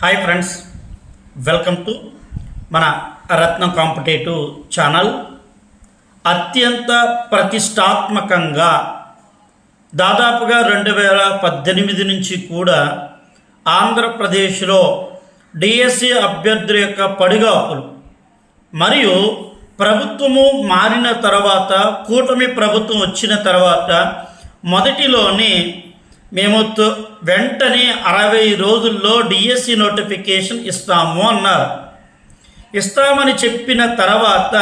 Hi friends welcome to మన రత్నం competitive channel. అత్యంత ప్రతిష్టాత్మకంగా దాదాపుగా రెండు వేల పద్దెనిమిది నుంచి కూడా ఆంధ్రప్రదేశ్లో డిఎస్సి అభ్యర్థుల యొక్క పడిగాపులు మరియు ప్రభుత్వము మారిన తర్వాత కూటమి ప్రభుత్వం వచ్చిన తర్వాత మొదటిలోనే మేము వెంటనే అరవై రోజుల్లో డిఎస్సి నోటిఫికేషన్ ఇస్తాము అన్నారు. ఇస్తామని చెప్పిన తర్వాత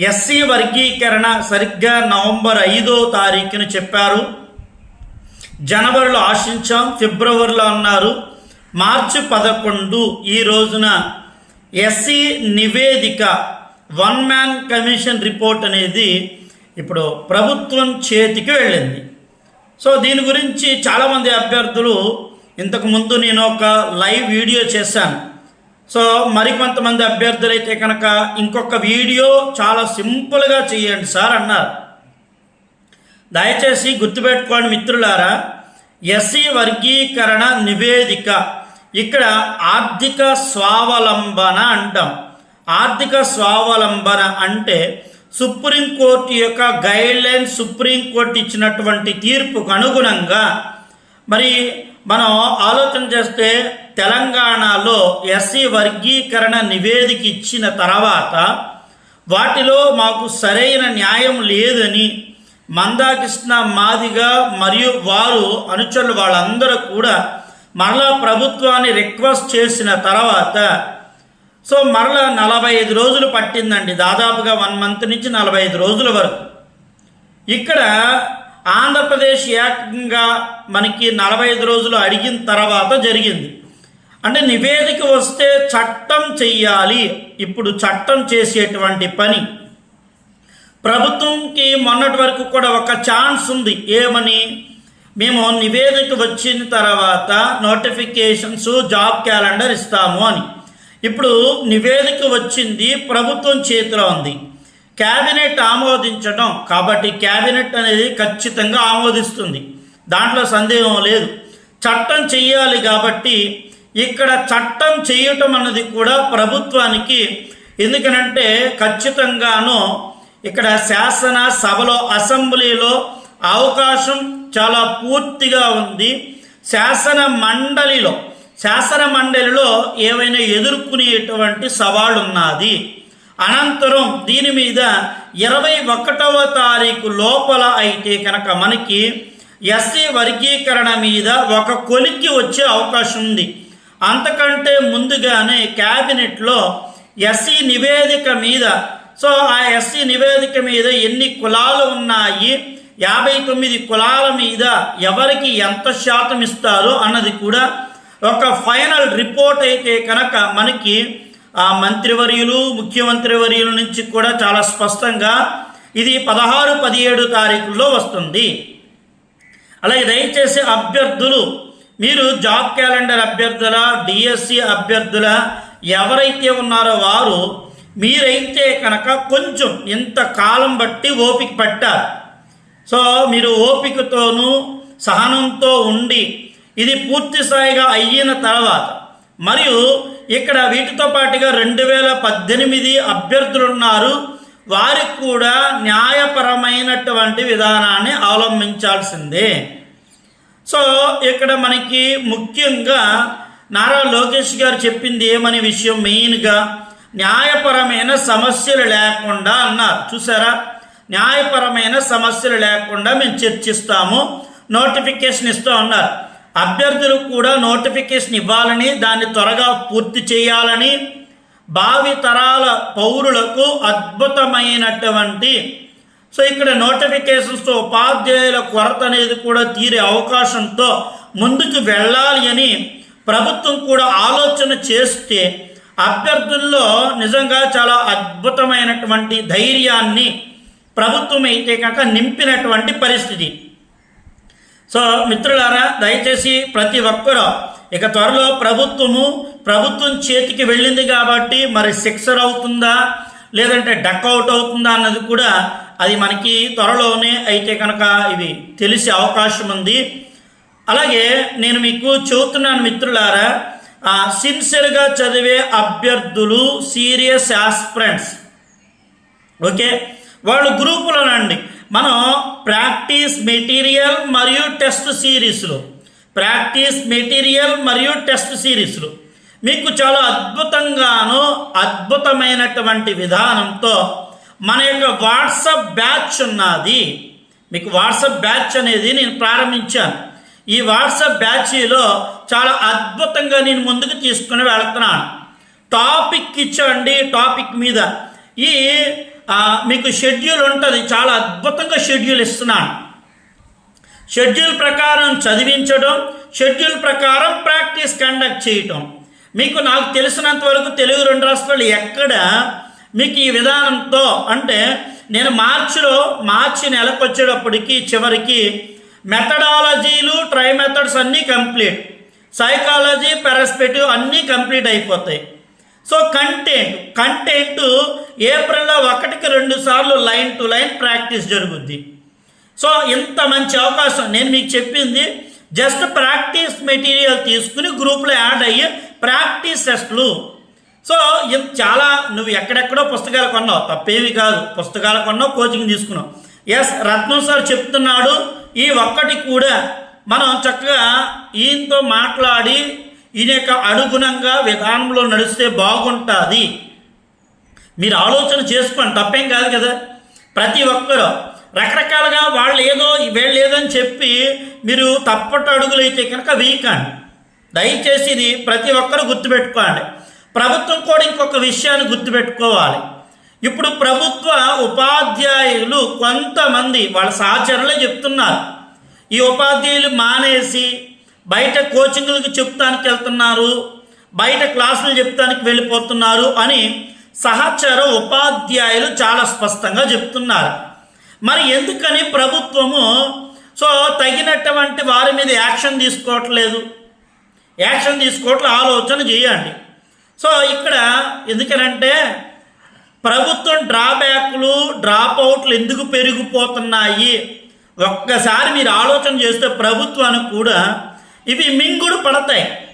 ఎస్సీ వర్గీకరణ సరిగ్గా నవంబర్ ఐదో తారీఖున చెప్పారు. జనవరిలో ఆశించాం ఫిబ్రవరిలో అన్నారు. మార్చి పదకొండు ఈ రోజున ఎస్సీ నివేదిక వన్ మ్యాన్ కమిషన్ రిపోర్ట్ అనేది ఇప్పుడు ప్రభుత్వం చేతికి వెళ్ళింది. సో దీని గురించి చాలామంది అభ్యర్థులు ఇంతకు ముందు నేను ఒక లైవ్ వీడియో చేశాను. సో మరికొంతమంది అభ్యర్థులు అయితే కనుక ఇంకొక వీడియో చాలా సింపుల్గా చేయండి సార్ అన్నారు. దయచేసి గుర్తుపెట్టుకోండి మిత్రులారా ఎస్సీ వర్గీకరణ నివేదిక. ఇక్కడ ఆర్థిక స్వావలంబన అంటాం. ఆర్థిక స్వావలంబన అంటే సుప్రీంకోర్టు యొక్క గైడ్ లైన్ సుప్రీంకోర్టు ఇచ్చినటువంటి తీర్పుకు అనుగుణంగా మరి మనం ఆలోచన చేస్తే తెలంగాణలో ఎస్సీ వర్గీకరణ నివేదిక ఇచ్చిన తర్వాత వాటిలో మాకు సరైన న్యాయం లేదని మందాకృష్ణ మాదిగా మరియు వారు అనుచరులు వాళ్ళందరూ కూడా మరలా ప్రభుత్వాన్ని రిక్వెస్ట్ చేసిన తర్వాత సో మరల నలభై ఐదు రోజులు పట్టిందండి. దాదాపుగా వన్ మంత్ నుంచి నలభై ఐదు రోజుల వరకు. ఇక్కడ ఆంధ్రప్రదేశ్ ఏకంగా మనకి నలభై ఐదు రోజులు అడిగిన తర్వాత జరిగింది. అంటే నివేదిక వస్తే చట్టం చెయ్యాలి. ఇప్పుడు చట్టం చేసేటువంటి పని. ప్రభుత్వంకి మొన్నటి వరకు కూడా ఒక ఛాన్స్ ఉంది. ఏమని? మేము నివేదిక వచ్చిన తర్వాత నోటిఫికేషన్స్ జాబ్ క్యాలెండర్ ఇస్తాము అని. ఇప్పుడు నివేదిక వచ్చింది ప్రభుత్వం చేతిలో ఉంది. క్యాబినెట్ ఆమోదించడం కాబట్టి క్యాబినెట్ అనేది ఖచ్చితంగా ఆమోదిస్తుంది. దాంట్లో సందేహం లేదు. చట్టం చెయ్యాలి కాబట్టి ఇక్కడ చట్టం చేయటం అన్నది కూడా ప్రభుత్వానికి ఎందుకనంటే ఖచ్చితంగాను ఇక్కడ శాసన సభలో అసెంబ్లీలో అవకాశం చాలా పూర్తిగా ఉంది. శాసన మండలిలో శాసన మండలిలో ఏవైనా ఎదుర్కొనేటువంటి సవాళ్ళు ఉన్నది అనంతరం దీని మీద ఇరవై ఒకటవ తారీఖు లోపల అయితే కనుక మనకి ఎస్సీ వర్గీకరణ మీద ఒక కొలిక్కి వచ్చే అవకాశం ఉంది. అంతకంటే ముందుగానే క్యాబినెట్లో ఎస్సీ నివేదిక మీద సో ఆ ఎస్సీ నివేదిక మీద ఎన్ని కులాలు ఉన్నాయి యాభై తొమ్మిది కులాల మీద ఎవరికి ఎంత శాతం ఇస్తారో అన్నది కూడా ఒక ఫైనల్ రిపోర్ట్ అయితే కనుక మనకి ఆ మంత్రివర్యులు ముఖ్యమంత్రి వర్యుల నుంచి కూడా చాలా స్పష్టంగా ఇది పదహారు పదిహేడు తారీఖుల్లో వస్తుంది. అలాగే దయచేసి అభ్యర్థులు మీరు జాబ్ క్యాలెండర్ అభ్యర్థుల డిఎస్సి అభ్యర్థుల ఎవరైతే ఉన్నారో వారు మీరైతే కనుక కొంచెం ఇంత కాలం బట్టి ఓపిక పట్టారు సో మీరు ఓపికతోనూ సహనంతో ఉండి ఇది పూర్తి స్థాయిగా అయిన తర్వాత. మరియు ఇక్కడ వీటితో పాటుగా రెండు వేల పద్దెనిమిది అభ్యర్థులు ఉన్నారు. వారికి కూడా న్యాయపరమైనటువంటి విధానాన్ని అవలంబించాల్సిందే. సో ఇక్కడ మనకి ముఖ్యంగా నారా లోకేష్ గారు చెప్పింది ఏమని విషయం మెయిన్గా న్యాయపరమైన సమస్యలు లేకుండా అన్నారు. చూసారా? న్యాయపరమైన సమస్యలు లేకుండా మేము చర్చిస్తాము. నోటిఫికేషన్ ఇస్తూ ఉన్నారు అభ్యర్థులకు కూడా నోటిఫికేషన్ ఇవ్వాలని దాన్ని త్వరగా పూర్తి చేయాలని భావి తరాల పౌరులకు అద్భుతమైనటువంటి సో ఇక్కడ నోటిఫికేషన్స్తో ఉపాధ్యాయుల కొరత అనేది కూడా తీరే అవకాశంతో ముందుకు వెళ్ళాలి అని ప్రభుత్వం కూడా ఆలోచన చేస్తే అభ్యర్థుల్లో నిజంగా చాలా అద్భుతమైనటువంటి ధైర్యాన్ని ప్రభుత్వం అయితే కనుక నింపినటువంటి పరిస్థితి. సో మిత్రులారా దయచేసి ప్రతి ఒక్కరూ ఇక త్వరలో ప్రభుత్వము ప్రభుత్వం చేతికి వెళ్ళింది కాబట్టి మరి సిక్సర్ అవుతుందా లేదంటే డక్ అవుట్ అవుతుందా అన్నది కూడా అది మనకి త్వరలోనే అయితే కనుక ఇవి తెలిసే అవకాశం ఉంది. అలాగే నేను మీకు చెబుతున్నాను మిత్రులారా సిన్సియర్గా చదివే అభ్యర్థులు సీరియస్ ఆస్పిరెంట్స్ ఓకే? వాళ్ళు గ్రూపులోనండి. మనం ప్రాక్టీస్ మెటీరియల్ మరియు టెస్ట్ సిరీస్లు. ప్రాక్టీస్ మెటీరియల్ మరియు టెస్ట్ సిరీస్లు. మీకు చాలా అద్భుతంగాను అద్భుతమైనటువంటి విధానంతో మన యొక్క వాట్సప్ బ్యాచ్ ఉన్నది. మీకు వాట్సప్ బ్యాచ్ అనేది నేను ప్రారంభించాను. ఈ వాట్సప్ బ్యాచ్లో చాలా అద్భుతంగా నేను ముందుకు తీసుకుని వెళ్తున్నాను. టాపిక్ ఇచ్చండి టాపిక్ మీద. ఈ మీకు షెడ్యూల్ ఉంటుంది. చాలా అద్భుతంగా షెడ్యూల్ ఇస్తున్నాను షెడ్యూల్ ప్రకారం చదివించడం షెడ్యూల్ ప్రకారం ప్రాక్టీస్ కండక్ట్ చేయటం. మీకు నాకు తెలిసినంత వరకు తెలుగు రెండు రాష్ట్రాలు ఎక్కడ మీకు ఈ విధానంతో అంటే నేను మార్చిలో మార్చి నెలకు వచ్చేటప్పటికి చివరికి మెథడాలజీలు ట్రై మెథడ్స్ అన్నీ కంప్లీట్. సైకాలజీ పెరస్పెక్టివ్ అన్నీ కంప్లీట్ అయిపోతాయి. సో కంటెంట్ కంటెంట్ ఏప్రిల్లో ఒకటికి రెండు సార్లు లైన్ టు లైన్ ప్రాక్టీస్ జరుగుద్ది. సో ఇంత మంచి అవకాశం. నేను మీకు చెప్పింది జస్ట్ ప్రాక్టీస్ మెటీరియల్ తీసుకుని గ్రూప్లో యాడ్ అయ్యి ప్రాక్టీస్ టెస్ట్లు. సో ఇం- చాలా నువ్వు ఎక్కడెక్కడో పుస్తకాలు కొన్నావు. తప్పేమి కాదు. పుస్తకాలు కొన్నావు కోచింగ్ తీసుకున్నావు. ఎస్ రత్నం సార్ చెప్తున్నాడు ఈ ఒక్కటి కూడా. మనం చక్కగా ఈయనతో మాట్లాడి ఈయన యొక్క అనుగుణంగా విధానంలో నడిస్తే బాగుంటుంది. మీరు ఆలోచన చేసుకోండి తప్పేం కాదు కదా. ప్రతి ఒక్కరు రకరకాలుగా వాళ్ళు ఏదో వీళ్ళు ఏదో అని చెప్పి మీరు తప్పట అడుగులు అయితే కనుక వీకండి దయచేసి ఇది ప్రతి ఒక్కరు గుర్తుపెట్టుకోండి. ప్రభుత్వం కూడా ఇంకొక విషయాన్ని గుర్తుపెట్టుకోవాలి. ఇప్పుడు ప్రభుత్వ ఉపాధ్యాయులు కొంతమంది వాళ్ళ సహచరులే చెప్తున్నారు. ఈ ఉపాధ్యాయులు మానేసి బయట కోచింగ్లకు చెప్తానికి వెళ్తున్నారు బయట క్లాసులు చెప్తానికి వెళ్ళిపోతున్నారు అని సహచర ఉపాధ్యాయులు చాలా స్పష్టంగా చెప్తున్నారు. మరి ఎందుకని ప్రభుత్వము సో తగినటువంటి వారి మీద యాక్షన్ తీసుకోవట్లేదు? యాక్షన్ తీసుకోవట్లే ఆలోచన చేయండి. సో ఇక్కడ ఎందుకనంటే ప్రభుత్వం డ్రాబ్యాక్లు డ్రాప్అవుట్లు ఎందుకు పెరిగిపోతున్నాయి? ఒక్కసారి మీరు ఆలోచన చేస్తే ప్రభుత్వానికి కూడా ఇవి మింగుడు పడతాయి.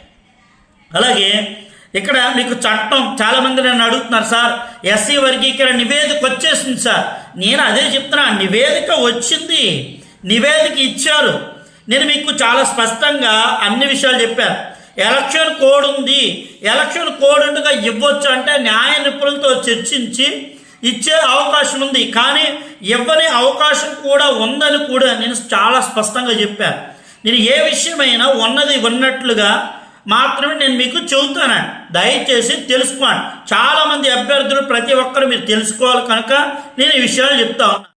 అలాగే ఇక్కడ మీకు చట్టం చాలామంది నన్ను అడుగుతున్నారు సార్. ఎస్సీ వర్గీకరణ నివేదిక వచ్చేసింది సార్. నేను అదే చెప్తున్నా నివేదిక వచ్చింది. నివేదిక ఇచ్చారు. నేను మీకు చాలా స్పష్టంగా అన్ని విషయాలు చెప్పాను. ఎలక్షన్ కోడ్ ఉంది. ఎలక్షన్ కోడ్ ఉండగా ఇవ్వచ్చు అంటే న్యాయ నిపుణులతో చర్చించి ఇచ్చే అవకాశం ఉంది. కానీ ఇవ్వని అవకాశం కూడా ఉందని కూడా నేను చాలా స్పష్టంగా చెప్పాను. నేను ఏ విషయమైనా ఉన్నది ఉన్నట్లుగా మాత్రమే నేను మీకు చెబుతాను. దయచేసి తెలుసుకోండి. చాలామంది అభ్యర్థులు ప్రతి ఒక్కరు మీరు తెలుసుకోవాలి కనుక నేను ఈ విషయాలు చెప్తా ఉన్నాను